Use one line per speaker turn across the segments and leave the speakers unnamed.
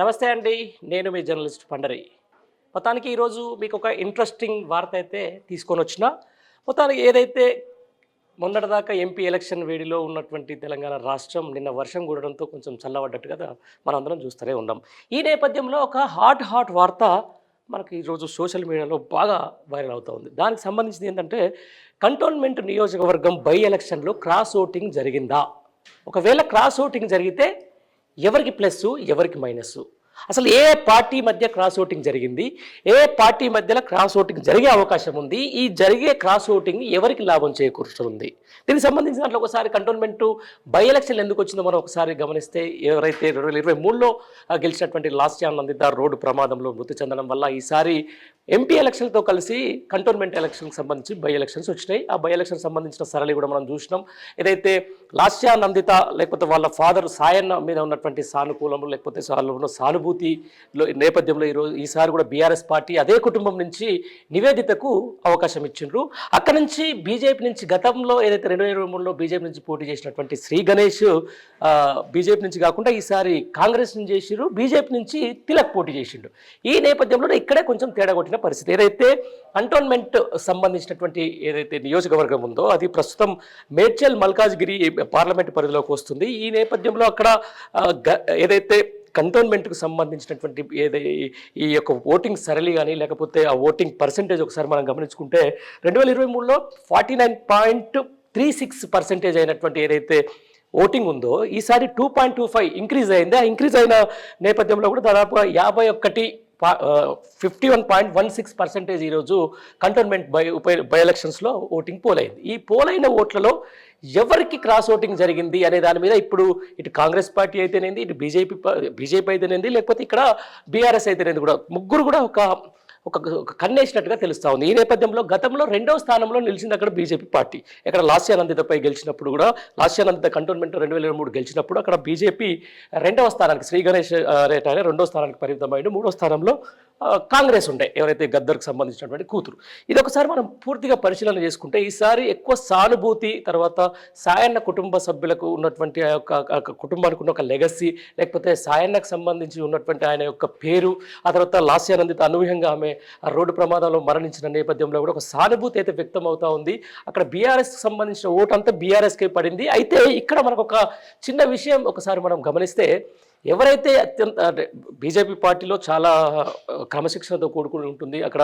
నమస్తే అండి నేను మీ జర్నలిస్ట్ పండరి. మొత్తానికి ఈరోజు మీకు ఒక ఇంట్రెస్టింగ్ వార్త అయితే తీసుకొని వచ్చిన. మొత్తానికి ఏదైతే మొన్నటిదాకా ఎంపీ ఎలక్షన్ వేడిలో ఉన్నటువంటి తెలంగాణ రాష్ట్రం నిన్న వర్షం కూడడంతో కొంచెం చల్లబడ్డట్టు కదా మనందరం చూస్తూనే ఉన్నాం. ఈ నేపథ్యంలో ఒక హాట్ హాట్ వార్త మనకి ఈరోజు సోషల్ మీడియాలో బాగా వైరల్ అవుతూ ఉంది. దానికి సంబంధించింది ఏంటంటే కంటోన్మెంట్ నియోజకవర్గం బై ఎలక్షన్లో క్రాస్ ఓటింగ్ జరిగిందా? ఒకవేళ క్రాస్ ఓటింగ్ జరిగితే ఎవరికి ప్లస్ ఎవరికి మైనస్. అసలు ఏ పార్టీ మధ్య క్రాస్ ఓటింగ్ జరిగింది? ఏ పార్టీ మధ్యలో క్రాస్ ఓటింగ్ జరిగే అవకాశం ఉంది? ఈ జరిగే క్రాస్ ఓటింగ్ ఎవరికి లాభం చేకూరుస్తుంది? దీనికి సంబంధించిన దాంట్లో ఒకసారి కంటోన్మెంట్ బై ఎలక్షన్ ఎందుకు వచ్చిందో మనం ఒకసారి గమనిస్తే ఎవరైతే రెండు వేల ఇరవై మూడులో గెలిచినటువంటి లాస్ట్ ఛానల్ నందిత రోడ్డు ప్రమాదంలో మృతి చెందడం వల్ల ఈసారి ఎంపీ ఎలక్షన్తో కలిసి కంటోన్మెంట్ ఎలక్షన్కి సంబంధించి బై ఎలక్షన్స్ వచ్చినాయి. ఆ బై ఎలక్షన్ సంబంధించిన సరళి కూడా మనం చూసినాం. ఏదైతే లాస్యా నందిత లేకపోతే వాళ్ళ ఫాదర్ సాయన్న మీద ఉన్నటువంటి సానుకూలము లేకపోతే వాళ్ళు ఉన్న సానుభూతిలో నేపథ్యంలో ఈరోజు ఈసారి కూడా బీఆర్ఎస్ పార్టీ అదే కుటుంబం నుంచి నివేదితకు అవకాశం ఇచ్చిండ్రు. అక్కడ నుంచి బీజేపీ నుంచి గతంలో ఏదైతే రెండు వేల ఇరవై మూడులో బీజేపీ నుంచి పోటీ చేసినటువంటి శ్రీ గణేష్ బీజేపీ నుంచి కాకుండా ఈసారి కాంగ్రెస్ నుంచి చేసిరు బీజేపీ నుంచి తిలక్ పోటీ చేసిండు. ఈ నేపథ్యంలో ఇక్కడే కొంచెం తేడా కొట్టిన పరిస్థితి. ఏదైతే కంటోన్మెంట్ సంబంధించినటువంటి ఏదైతే నియోజకవర్గం ఉందో అది ప్రస్తుతం మేడ్చల్ మల్కాజ్గిరి పార్లమెంట్ పరిధిలోకి వస్తుంది. ఈ నేపథ్యంలో అక్కడ ఏదైతే కంటోన్మెంట్కు సంబంధించినటువంటి ఏదై ఈ యొక్క ఓటింగ్ సరళి కానీ లేకపోతే ఆ ఓటింగ్ పర్సంటేజ్ ఒకసారి మనం గమనించుకుంటే రెండు వేల ఇరవై మూడులో forty nine point three six percentage అయినటువంటి ఏదైతే ఓటింగ్ ఉందో ఈసారి two point two five increase అయింది. ఆ ఇంక్రీజ్ అయిన నేపథ్యంలో కూడా దాదాపుగా యాభై ఒక్కటి fifty one point one six percentage ఈరోజు కంటోన్మెంట్ బై ఉప బై ఎలక్షన్స్లో ఓటింగ్ పోలైంది. ఈ పోలైన ఓట్లలో ఎవరికి క్రాస్ ఓటింగ్ జరిగింది అనే దాని మీద ఇప్పుడు ఇటు కాంగ్రెస్ పార్టీ అయితేనేది ఇటు బీజేపీ బీజేపీ అయితేనేది లేకపోతే ఇక్కడ బీఆర్ఎస్ అయితేనేది కూడా ముగ్గురు కూడా ఒక ఒక ఒక కన్నేసినట్టుగా తెలుస్తా ఉంది. ఈ నేపథ్యంలో గతంలో రెండవ స్థానంలో నిలిచింది అక్కడ బీజేపీ పార్టీ. ఇక్కడ లాస్యానందితపై గెలిచినప్పుడు కూడా లాస్యానందిత కంటోన్మెంట్ రెండు వేల ఇరవై మూడు గెలిచినప్పుడు అక్కడ బీజేపీ రెండవ స్థానానికి శ్రీ గణేష్ ఆ, రేట్ ఆయన రెండవ స్థానానికి పరిమితమైంది. మూడో స్థానంలో కాంగ్రెస్ ఉండే ఎవరైతే గద్దర్కు సంబంధించినటువంటి కూతురు. ఇది ఒకసారి మనం పూర్తిగా పరిశీలన చేసుకుంటే ఈసారి ఎక్కువ సానుభూతి తర్వాత సాయన్న కుటుంబ సభ్యులకు ఉన్నటువంటి ఆ యొక్క కుటుంబానికి ఉన్న ఒక లెగసీ లేకపోతే సాయన్నకు సంబంధించి ఉన్నటువంటి ఆయన యొక్క పేరు ఆ తర్వాత లాస్యానందిత అనూహ్యంగా ఆమె ఆ రోడ్డు ప్రమాదంలో మరణించిన నేపథ్యంలో కూడా ఒక సానుభూతి అయితే వ్యక్తం అవుతా ఉంది. అక్కడ బీఆర్ఎస్కి సంబంధించిన ఓటు అంతా బీఆర్ఎస్కే పడింది. అయితే ఇక్కడ మనకు ఒక చిన్న విషయం ఒకసారి మనం గమనిస్తే ఎవరైతే అత్యంత అంటే బీజేపీ పార్టీలో చాలా క్రమశిక్షణతో కూడుకుని ఉంటుంది అక్కడ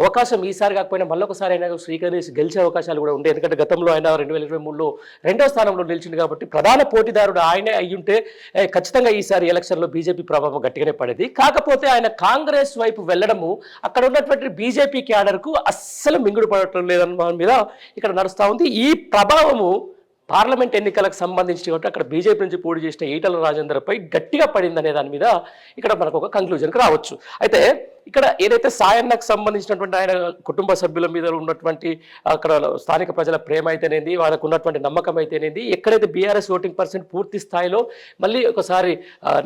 అవకాశం ఈసారి కాకపోయినా మళ్ళొకసారి అయినా స్వీకరించి గెలిచే అవకాశాలు కూడా ఉంటాయి. ఎందుకంటే గతంలో ఆయన రెండు వేల ఇరవై మూడులో రెండో స్థానంలో నిలిచింది కాబట్టి ప్రధాన పోటీదారుడు ఆయనే అయ్యుంటే ఖచ్చితంగా ఈసారి ఎలక్షన్లో బీజేపీ ప్రభావం గట్టిగానే పడేది. కాకపోతే ఆయన కాంగ్రెస్ వైపు వెళ్ళడము అక్కడ ఉన్నటువంటి బీజేపీ క్యాడర్కు అస్సలు మింగుడు పడటం లేదన్న దాని మీద ఇక్కడ నడుస్తూ ఉంది. ఈ ప్రభావము పార్లమెంట్ ఎన్నికలకు సంబంధించి కాబట్టి అక్కడ బీజేపీ నుంచి పోటీ చేసిన ఈటల రాజేందర్పై గట్టిగా పడిందనే దాని మీద ఇక్కడ మనకు ఒక కంక్లూజన్కి రావచ్చు. అయితే ఇక్కడ ఏదైతే సాయన్నకు సంబంధించినటువంటి ఆయన కుటుంబ సభ్యుల మీద ఉన్నటువంటి అక్కడ స్థానిక ప్రజల ప్రేమ అయితేనేది వాళ్ళకు ఉన్నటువంటి నమ్మకం అయితేనేది ఎక్కడైతే బీఆర్ఎస్ ఓటింగ్ పర్సెంట్ పూర్తి స్థాయిలో మళ్ళీ ఒకసారి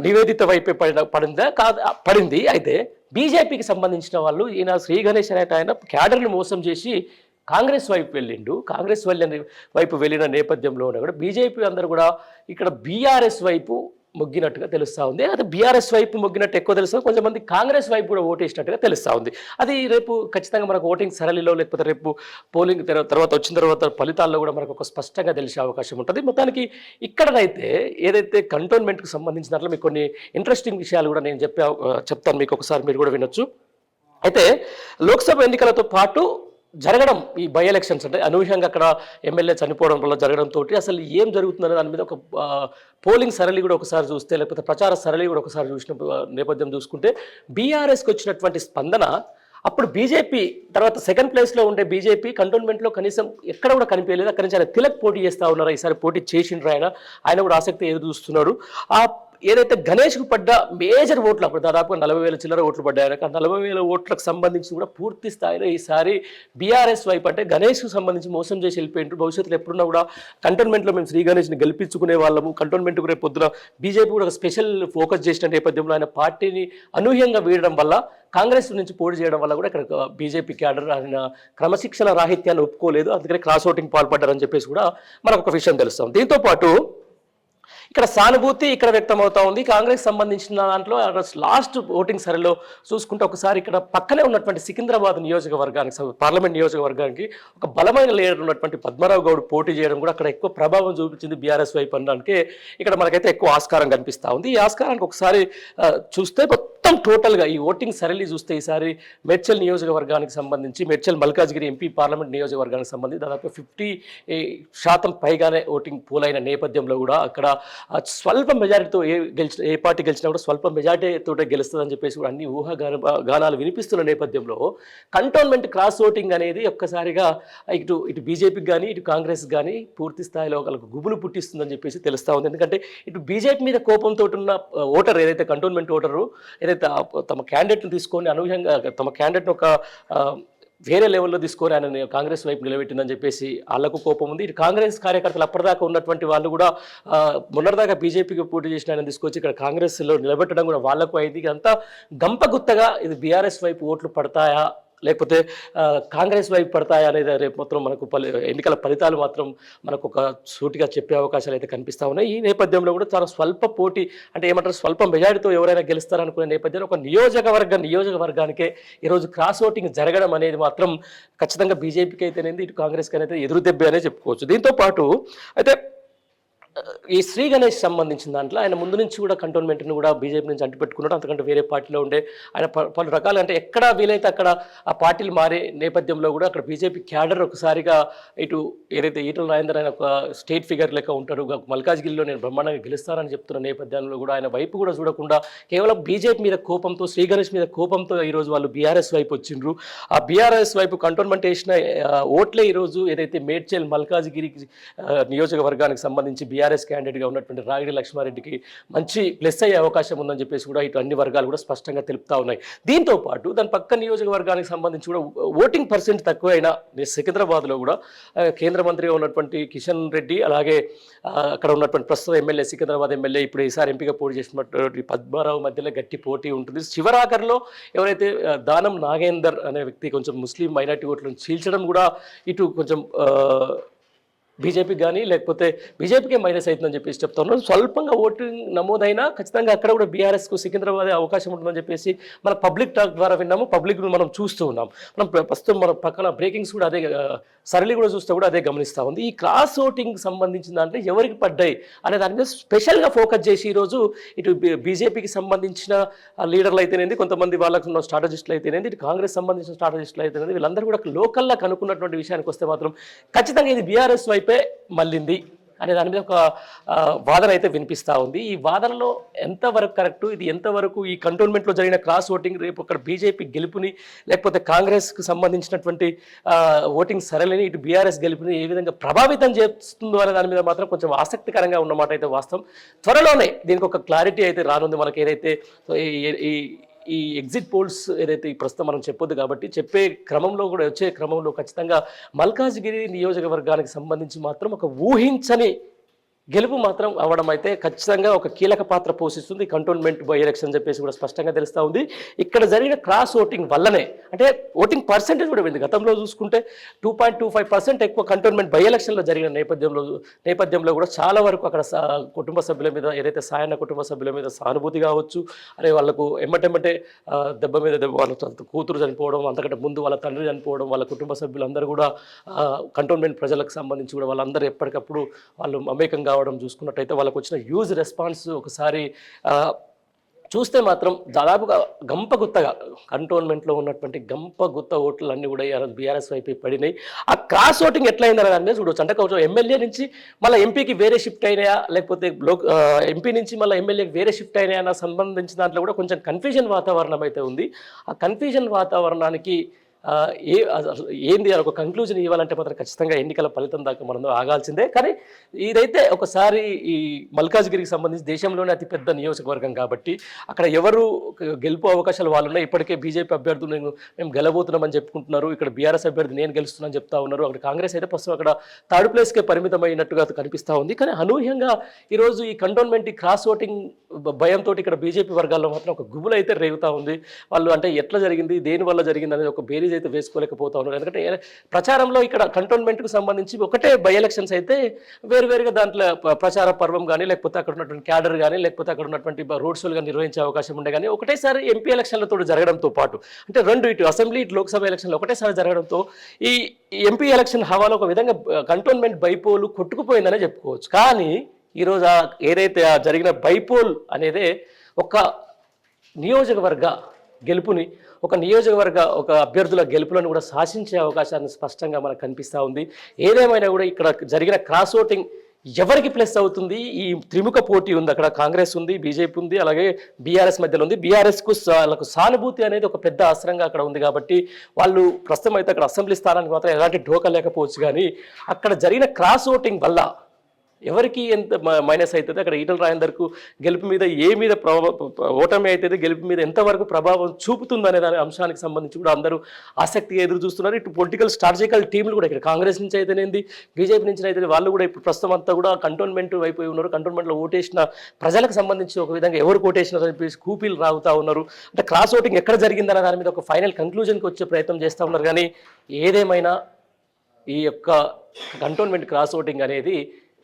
నివేదిత వైపే పడిన పడిందా? కాదు? పడింది. అయితే బీజేపీకి సంబంధించిన వాళ్ళు ఈయన శ్రీ గణేష్ అనే ఆయన క్యాడర్ని మోసం చేసి కాంగ్రెస్ వైపు వెళ్ళిండు. కాంగ్రెస్ వెళ్ళిన వైపు వెళ్ళిన నేపథ్యంలో కూడా బీజేపీ అందరూ కూడా ఇక్కడ బీఆర్ఎస్ వైపు మొగ్గినట్టుగా తెలుస్తూ ఉంది. అది బీఆర్ఎస్ వైపు మొగ్గినట్టు ఎక్కువ తెలుస్తుంది కొంచెం మంది కాంగ్రెస్ వైపు కూడా ఓటేసినట్టుగా తెలుస్తూ ఉంది. అది రేపు ఖచ్చితంగా మనకు ఓటింగ్ సరళిలో లేకపోతే రేపు పోలింగ్ తర్వాత వచ్చిన తర్వాత ఫలితాల్లో కూడా మనకు ఒక స్పష్టంగా తెలిసే అవకాశం ఉంటుంది. మొత్తానికి ఇక్కడనైతే ఏదైతే కంటోన్మెంట్కి సంబంధించిన దాంట్లో మీకు కొన్ని ఇంట్రెస్టింగ్ విషయాలు కూడా నేను చెప్పే చెప్తాను. మీకు ఒకసారి మీరు కూడా వినొచ్చు. అయితే లోక్సభ ఎన్నికలతో పాటు జరగడం ఈ బై ఎలక్షన్స్ అంటే అనూహ్యంగా అక్కడ ఎమ్మెల్యే చనిపోవడం వల్ల జరగడంతో అసలు ఏం జరుగుతుందనే దాని మీద ఒక పోలింగ్ సరళి కూడా ఒకసారి చూస్తే లేకపోతే ప్రచార సరళి కూడా ఒకసారి చూసిన నేపథ్యం చూసుకుంటే బీఆర్ఎస్కి వచ్చినటువంటి స్పందన అప్పుడు బీజేపీ తర్వాత సెకండ్ ప్లేస్లో ఉండే బీజేపీ కంటోన్మెంట్లో కనీసం ఎక్కడ కూడా కనిపించలేదు. అక్కడి నుంచి ఆయన తిలక్ పోటీ చేస్తూ ఉన్నారు? ఈసారి పోటీ చేసిండ్రు ఆయన? ఆయన కూడా ఆసక్తి ఎదురు చూస్తున్నారు. ఆ ఏదైతే గణేష్కు పడ్డ మేజర్ ఓట్లు అప్పుడు దాదాపు నలభై వేల చిల్లర ఓట్లు పడ్డాయి. ఆ నలభై వేల ఓట్లకు సంబంధించి కూడా పూర్తి స్థాయిలో ఈసారి బీఆర్ఎస్ వైపు అంటే గణేష్కు సంబంధించి మోసం చేసి వెళ్ళిపోయింటారు భవిష్యత్తులో ఎప్పుడున్నా కూడా కంటోన్మెంట్లో మేము శ్రీ గణేష్ని గెలిపించుకునే వాళ్ళము. కంటోన్మెంట్కు రేపు పొద్దున బీజేపీ కూడా ఒక స్పెషల్ ఫోకస్ చేసిన నేపథ్యంలో ఆయన పార్టీని అనూహ్యంగా వీడడం వల్ల కాంగ్రెస్ నుంచి పోటీ చేయడం వల్ల కూడా ఇక్కడ బీజేపీ క్యాడర్ ఆయన క్రమశిక్షణ రాహిత్యాన్ని ఒప్పుకోలేదు. అందుకని క్రాస్ ఓటింగ్ పాల్పడ్డారని చెప్పేసి కూడా మనకు ఒక విషయం తెలుస్తాం. దీంతో పాటు ఇక్కడ సానుభూతి ఇక్కడ వ్యక్తమవుతా ఉంది. కాంగ్రెస్ సంబంధించిన దాంట్లో లాస్ట్ ఓటింగ్ సరిలో చూసుకుంటే ఒకసారి ఇక్కడ పక్కనే ఉన్నటువంటి సికింద్రాబాద్ నియోజకవర్గానికి పార్లమెంట్ నియోజకవర్గానికి ఒక బలమైన లీడర్ ఉన్నటువంటి పద్మరావు గౌడ్ పోటీ చేయడం కూడా అక్కడ ఎక్కువ ప్రభావం చూపించింది బీఆర్ఎస్ వైపు అనడానికి ఇక్కడ మనకైతే ఎక్కువ ఆస్కారం కనిపిస్తూ ఉంది. ఈ ఆస్కారానికి ఒకసారి చూస్తే మొత్తం టోటల్గా ఈ ఓటింగ్ సరళి చూస్తే ఈసారి మెడ్చల్ నియోజకవర్గానికి సంబంధించి మెడ్చల్ మల్కాజ్గిరి ఎంపీ పార్లమెంట్ నియోజకవర్గానికి సంబంధించి దాదాపు ఫిఫ్టీ శాతం పైగానే ఓటింగ్ పోలైన నేపథ్యంలో కూడా అక్కడ స్వల్ప మెజారిటీతో ఏ గెలిచిన ఏ పార్టీ గెలిచినా కూడా స్వల్ప మెజారిటీతో గెలుస్తుందని చెప్పేసి కూడా అన్ని ఊహాగాన గానాలు వినిపిస్తున్న నేపథ్యంలో కంటోన్మెంట్ క్రాస్ ఓటింగ్ అనేది ఒక్కసారిగా ఇటు ఇటు బీజేపీకి కానీ ఇటు కాంగ్రెస్ కానీ పూర్తి స్థాయిలో వాళ్ళకు గుబులు పుట్టిస్తుందని చెప్పేసి తెలుస్తూ ఉంది. ఎందుకంటే ఇటు బీజేపీ మీద కోపంతో ఉన్న ఓటర్ ఏదైతే కంటోన్మెంట్ ఓటరు ఏదైతే తమ క్యాండిడేట్ని తీసుకొని అనూహ్యంగా తమ క్యాండిడేట్ని ఒక వేరే లెవెల్లో తీసుకొని ఆయన కాంగ్రెస్ వైపు నిలబెట్టిందని చెప్పేసి వాళ్ళకు కోపం ఉంది. ఇటు కాంగ్రెస్ కార్యకర్తలు అప్పటిదాకా ఉన్నటువంటి వాళ్ళు కూడా మొన్నటిదాకా బీజేపీకి పోటీ చేసిన ఆయన తీసుకొచ్చి ఇక్కడ కాంగ్రెస్లో నిలబెట్టడం కూడా వాళ్ళకు అయింది. ఇదంతా గంపగుత్తగా ఇది బీఆర్ఎస్ వైపు ఓట్లు పడతాయా లేకపోతే కాంగ్రెస్ వైపు పడతాయా అనేది రేపు మొత్తం మనకు ఎన్నికల ఫలితాలు మాత్రం మనకు ఒక సూటిగా చెప్పే అవకాశాలు అయితే కనిపిస్తా ఉన్నాయి. ఈ నేపథ్యంలో కూడా చాలా స్వల్ప పోటీ అంటే ఏమంటారు స్వల్ప మెజారిటీతో ఎవరైనా గెలుస్తారనుకునే నేపథ్యంలో ఒక నియోజకవర్గ నియోజకవర్గానికే ఈరోజు క్రాస్ ఓటింగ్ జరగడం అనేది మాత్రం ఖచ్చితంగా బీజేపీకి అయితేనేది ఇటు కాంగ్రెస్కి అయితే ఎదురు దెబ్బ అనే చెప్పుకోవచ్చు. దీంతో పాటు అయితే ఈ శ్రీ గణేష్ సంబంధించిన దాంట్లో ఆయన ముందు నుంచి కూడా కంటోన్మెంట్ని కూడా బీజేపీ నుంచి అంటిపెట్టుకున్నాడు. అంతకంటే వేరే పార్టీలో ఉండే ఆయన ప- పలు రకాలు అంటే ఎక్కడ వీలైతే అక్కడ ఆ పార్టీలు మారే నేపథ్యంలో కూడా అక్కడ బీజేపీ క్యాడర్ ఒకసారిగా ఇటు ఏదైతే ఈటల రాజేందర్ ఆయన ఒక స్టేట్ ఫిగర్ లెక్క ఉంటారు. మల్కాజ్గిరిలో నేను బ్రహ్మాండంగా గెలుస్తానని చెప్తున్న నేపథ్యంలో కూడా ఆయన వైపు కూడా చూడకుండా కేవలం బీజేపీ మీద కోపంతో శ్రీ గణేష్ మీద కోపంతో ఈరోజు వాళ్ళు బీఆర్ఎస్ వైపు వచ్చిండ్రు. ఆ బీఆర్ఎస్ వైపు కంటోన్మెంట్ వేసిన ఓట్లే ఈరోజు ఏదైతే మేడ్చల్ మల్కాజ్గిరికి నియోజకవర్గానికి సంబంధించి బీఆర్ఎస్ క్యాండిడేట్గా ఉన్నటువంటి రాగిడి లక్ష్మారెడ్డికి మంచి ప్లస్ అయ్యే అవకాశం ఉందని చెప్పేసి కూడా ఇటు అన్ని వర్గాలు కూడా స్పష్టంగా తెలుపుతా ఉన్నాయి. దీంతో పాటు దాని పక్క నియోజకవర్గానికి సంబంధించి కూడా ఓటింగ్ పర్సెంట్ తక్కువైనా సికింద్రాబాద్లో కూడా కేంద్ర మంత్రిగా ఉన్నటువంటి కిషన్ రెడ్డి అలాగే అక్కడ ఉన్నటువంటి ప్రస్తుత ఎమ్మెల్యే సికింద్రాబాద్ ఎమ్మెల్యే ఇప్పుడు ఈసారి ఎంపీగా పోటీ చేసినటువంటి పద్మారావు మధ్యలో గట్టి పోటీ ఉంటుంది. చివరాఖరిలో ఎవరైతే దానం నాగేందర్ అనే వ్యక్తి కొంచెం ముస్లిం మైనార్టీ ఓట్లను చీల్చడం కూడా ఇటు కొంచెం బీజేపీకి కానీ లేకపోతే బీజేపీకే మైనస్ అవుతుందని చెప్పేసి చెప్తా స్వల్పంగా ఓటింగ్ నమోదైనా ఖచ్చితంగా అక్కడ కూడా బీఆర్ఎస్కు సికింద్రాబాద్ అవకాశం ఉంటుందని చెప్పేసి మన పబ్లిక్ టాక్ ద్వారా విన్నాము. పబ్లిక్ మనం చూస్తూ ఉన్నాం. మనం ప్రస్తుతం మన పక్కన బ్రేకింగ్స్ కూడా అదే సరళి కూడా చూస్తే కూడా అదే గమనిస్తూ ఉంది. ఈ క్రాస్ ఓటింగ్ సంబంధించిన దాంట్లో ఎవరికి పడ్డాయి అనే దాని మీద స్పెషల్గా ఫోకస్ చేసి ఈరోజు ఇటు బీజేపీకి సంబంధించిన లీడర్లు అయితేనేది కొంతమంది వాళ్ళకు ఉన్న స్ట్రాటజిస్టులు అయితేనేది ఇటు కాంగ్రెస్ సంబంధించిన స్ట్రాటజిస్టులు అయితేనేది వీళ్ళందరూ కూడా లోకల్లా కనుక్కున్నటువంటి విషయానికి వస్తే మాత్రం ఖచ్చితంగా ఇది బీఆర్ఎస్ వైపు మళ్ళింది అనే దాని మీద ఒక వాదన అయితే వినిపిస్తూ ఉంది. ఈ వాదనలో ఎంతవరకు కరెక్ట్? ఇది ఎంతవరకు ఈ కంటోన్మెంట్లో జరిగిన క్రాస్ ఓటింగ్ రేపు అక్కడ బీజేపీ గెలుపుని లేకపోతే కాంగ్రెస్కి సంబంధించినటువంటి ఓటింగ్ సరళిని ఇటు బీఆర్ఎస్ గెలుపుని ఏ విధంగా ప్రభావితం చేస్తుందో అనే దాని మీద మాత్రం కొంచెం ఆసక్తికరంగా ఉన్నమాట అయితే వాస్తవం. త్వరలోనే దీనికి ఒక క్లారిటీ అయితే రానుంది మనకి ఏదైతే ఈ- ఈ ఎగ్జిట్ పోల్స్ ఏదైతే ఈ ప్రస్తుతం మనం చెప్పొద్దు కాబట్టి చెప్పే క్రమంలో కూడా వచ్చే క్రమంలో ఖచ్చితంగా మల్కాజ్గిరి నియోజకవర్గానికి సంబంధించి మాత్రం ఒక ఊహించని గెలుపు మాత్రం అవ్వడం అయితే ఖచ్చితంగా ఒక కీలక పాత్ర పోషిస్తుంది. కంటోన్మెంట్ బై ఎలక్షన్ చెప్పేసి కూడా స్పష్టంగా తెలుస్తూ ఉంది. ఇక్కడ జరిగిన క్రాస్ ఓటింగ్ వల్లనే అంటే ఓటింగ్ పర్సెంటేజ్ కూడా పోయింది. గతంలో చూసుకుంటే two point two five percent ఎక్కువ కంటోన్మెంట్ బై ఎలక్షన్లో జరిగిన నేపథ్యంలో నేపథ్యంలో కూడా చాలా వరకు అక్కడ కుటుంబ సభ్యుల మీద ఏదైతే సాయన కుటుంబ సభ్యుల మీద సానుభూతి కావచ్చు అరే వాళ్ళకు ఎమ్మటెమ్మటే దెబ్బ మీద దెబ్బ వాళ్ళ కూతురు చనిపోవడం అంతకంటే ముందు వాళ్ళ తండ్రి చనిపోవడం వాళ్ళ కుటుంబ సభ్యులందరూ కూడా కంటోన్మెంట్ ప్రజలకు సంబంధించి కూడా వాళ్ళందరూ ఎప్పటికప్పుడు వాళ్ళు మమేకంగా కావడం చూసుకున్నట్టయితే వాళ్ళకు వచ్చిన యూజ్ రెస్పాన్స్ ఒకసారి చూస్తే మాత్రం దాదాపుగా గంప గుత్తగా కంటోన్మెంట్లో ఉన్నటువంటి గంప గుత్త ఓట్లు అన్నీ కూడా బీఆర్ఎస్ వైపు పడినాయి. ఆ క్రాస్ ఓటింగ్ ఎట్లయిందని దాని మీద చూడవచ్చు అంటే కొంచెం ఎమ్మెల్యే నుంచి మళ్ళీ ఎంపీకి వేరే షిఫ్ట్ అయినాయా? లేకపోతే లోక్ ఎంపీ నుంచి మళ్ళీ ఎమ్మెల్యేకి వేరే షిఫ్ట్ అయినాయా? సంబంధించిన దాంట్లో కూడా కొంచెం కన్ఫ్యూజన్ వాతావరణం అయితే ఉంది. ఆ కన్ఫ్యూజన్ వాతావరణానికి ఏ అసలు ఏంది అని ఒక కంక్లూజన్ ఇవ్వాలంటే మాత్రం ఖచ్చితంగా ఎన్నికల ఫలితం దాకా మనం ఆగాల్సిందే. కానీ ఇదైతే ఒకసారి ఈ మల్కాజ్గిరికి సంబంధించి దేశంలోనే అతిపెద్ద నియోజకవర్గం కాబట్టి అక్కడ ఎవరు గెలుపు అవకాశాలు వాళ్ళు ఉన్నాయి ఇప్పటికే బీజేపీ అభ్యర్థులు నేను మేము గెలబోతున్నామని చెప్పుకుంటున్నారు. ఇక్కడ బీఆర్ఎస్ అభ్యర్థి నేను గెలుస్తున్నాను చెప్తా ఉన్నారు. అక్కడ కాంగ్రెస్ అయితే ప్రస్తుతం అక్కడ థర్డ్ ప్లేస్కే పరిమితమైనట్టుగా కనిపిస్తూ ఉంది. కానీ అనూహ్యంగా ఈరోజు ఈ కంటోన్మెంట్ ఈ క్రాస్ ఓటింగ్ భయంతో ఇక్కడ బీజేపీ వర్గాల్లో మాత్రం ఒక గుబులు అయితే రేగుతూ ఉంది. వాళ్ళు అంటే ఎట్లా జరిగింది? దేని వల్ల జరిగింది? అనేది ఒక బేరీ బేరీజ్ అయితే వేసుకోలేకపోతా ఉన్నారు. ఎందుకంటే ప్రచారంలో ఇక్కడ కంటోన్మెంట్కు సంబంధించి ఒకటే బై ఎలక్షన్స్ అయితే వేరువేరుగా దాంట్లో ప్రచార పర్వం కానీ లేకపోతే అక్కడ ఉన్నటువంటి క్యాడర్ కానీ లేకపోతే అక్కడ ఉన్నటువంటి రోడ్ షోలు కానీ నిర్వహించే అవకాశం ఉండే కానీ ఒకటేసారి ఎంపీ ఎలక్షన్లతో జరగడంతో పాటు అంటే రెండు ఇటు అసెంబ్లీ ఇటు లోక్సభ ఎలక్షన్లు ఒకటేసారి జరగడంతో ఈ ఎంపీ ఎలక్షన్ హవాలో ఒక విధంగా కంటోన్మెంట్ బైపోలు కొట్టుకుపోయిందనే చెప్పుకోవచ్చు. కానీ ఈరోజు ఆ ఏదైతే ఆ జరిగిన బైపోల్ అనేదే ఒక నియోజకవర్గ గెలుపుని ఒక నియోజకవర్గ ఒక అభ్యర్థుల గెలుపులను కూడా శాసించే అవకాశాన్ని స్పష్టంగా మనకు కనిపిస్తూ ఉంది. ఏదేమైనా కూడా ఇక్కడ జరిగిన క్రాస్ ఓటింగ్ ఎవరికి ప్లస్ అవుతుంది? ఈ త్రిముఖ పోటీ ఉంది అక్కడ కాంగ్రెస్ ఉంది బీజేపీ ఉంది అలాగే బీఆర్ఎస్ మధ్యలో ఉంది. బీఆర్ఎస్కు వాళ్ళకు సానుభూతి అనేది ఒక పెద్ద అస్త్రంగా అక్కడ ఉంది కాబట్టి వాళ్ళు ప్రస్తుతం అయితే అక్కడ అసెంబ్లీ స్థానానికి మాత్రం ఎలాంటి ఢోకా లేకపోవచ్చు కానీ అక్కడ జరిగిన క్రాస్ ఓటింగ్ వల్ల ఎవరికి ఎంత మ- మైనస్ అవుతుంది అక్కడ ఈటల రాజేందర్కు గెలుపు మీద ఏ మీద ప్రభావం ఓటమి అవుతుంది గెలుపు మీద ఎంతవరకు ప్రభావం చూపుతుంది అనే దాని అంశానికి సంబంధించి కూడా అందరూ ఆసక్తిగా ఎదురు చూస్తున్నారు. ఇటు పొలిటికల్ స్ట్రాటజికల్ టీంలు కూడా ఇక్కడ కాంగ్రెస్ నుంచి అయితేనేంది బీజేపీ నుంచి అయితే వాళ్ళు కూడా ఇప్పుడు ప్రస్తుతం అంతా కూడా కంటోన్మెంట్ వైపు ఉన్నారు. కంటోన్మెంట్లో ఓటేసిన ప్రజలకు సంబంధించి ఒక విధంగా ఎవరు ఓటేసినారు అని చెప్పేసి కూపీలు రాగుతూ ఉన్నారు. అంటే క్రాస్ ఓటింగ్ ఎక్కడ జరిగిందన్న దాని మీద ఒక ఫైనల్ కంక్లూజన్కి వచ్చే ప్రయత్నం చేస్తూ ఉన్నారు. కానీ ఏదేమైనా ఈ యొక్క కంటోన్మెంట్ క్రాస్ ఓటింగ్ అనేది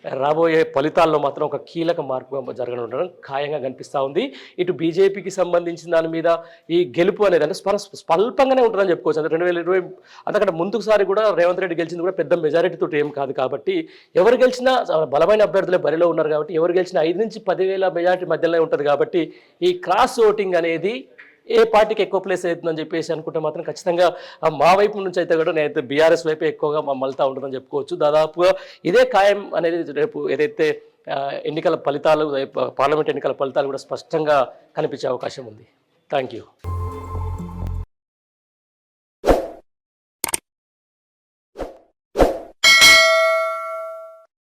రాబోయే ఫలితాల్లో మాత్రం ఒక కీలక మార్పు జరగనుండడం ఖాయంగా కనిపిస్తూ ఉంది. ఇటు బీజేపీకి సంబంధించిన దాని మీద ఈ గెలుపు అనేది అంటే స్పర స్వల్పంగానే ఉంటుందని చెప్పుకోవచ్చు. అంటే రెండు వేల ఇరవై అంతకంటే ముందుకుసారి కూడా రేవంత్ రెడ్డి గెలిచింది కూడా పెద్ద మెజారిటీతో ఏం కాదు కాబట్టి ఎవరు గెలిచినా బలమైన అభ్యర్థులే బరిలో ఉన్నారు కాబట్టి ఎవరు గెలిచినా ఐదు నుంచి పదివేల మెజారిటీ మధ్యలోనే ఉంటుంది కాబట్టి ఈ క్రాస్ ఓటింగ్ అనేది ఏ పార్టీకి ఎక్కువ ప్లేస్ అవుతుందని చెప్పేసి అనుకుంటే మాత్రం ఖచ్చితంగా మా వైపు నుంచి అయితే కూడా నేనైతే బీఆర్ఎస్ వైపు ఎక్కువగా మా మలుతా ఉంటుందని చెప్పుకోవచ్చు. దాదాపుగా ఇదే ఖాయం అనేది రేపు ఏదైతే ఎన్నికల ఫలితాలు పార్లమెంట్ ఎన్నికల ఫలితాలు కూడా స్పష్టంగా కనిపించే అవకాశం ఉంది. Thank you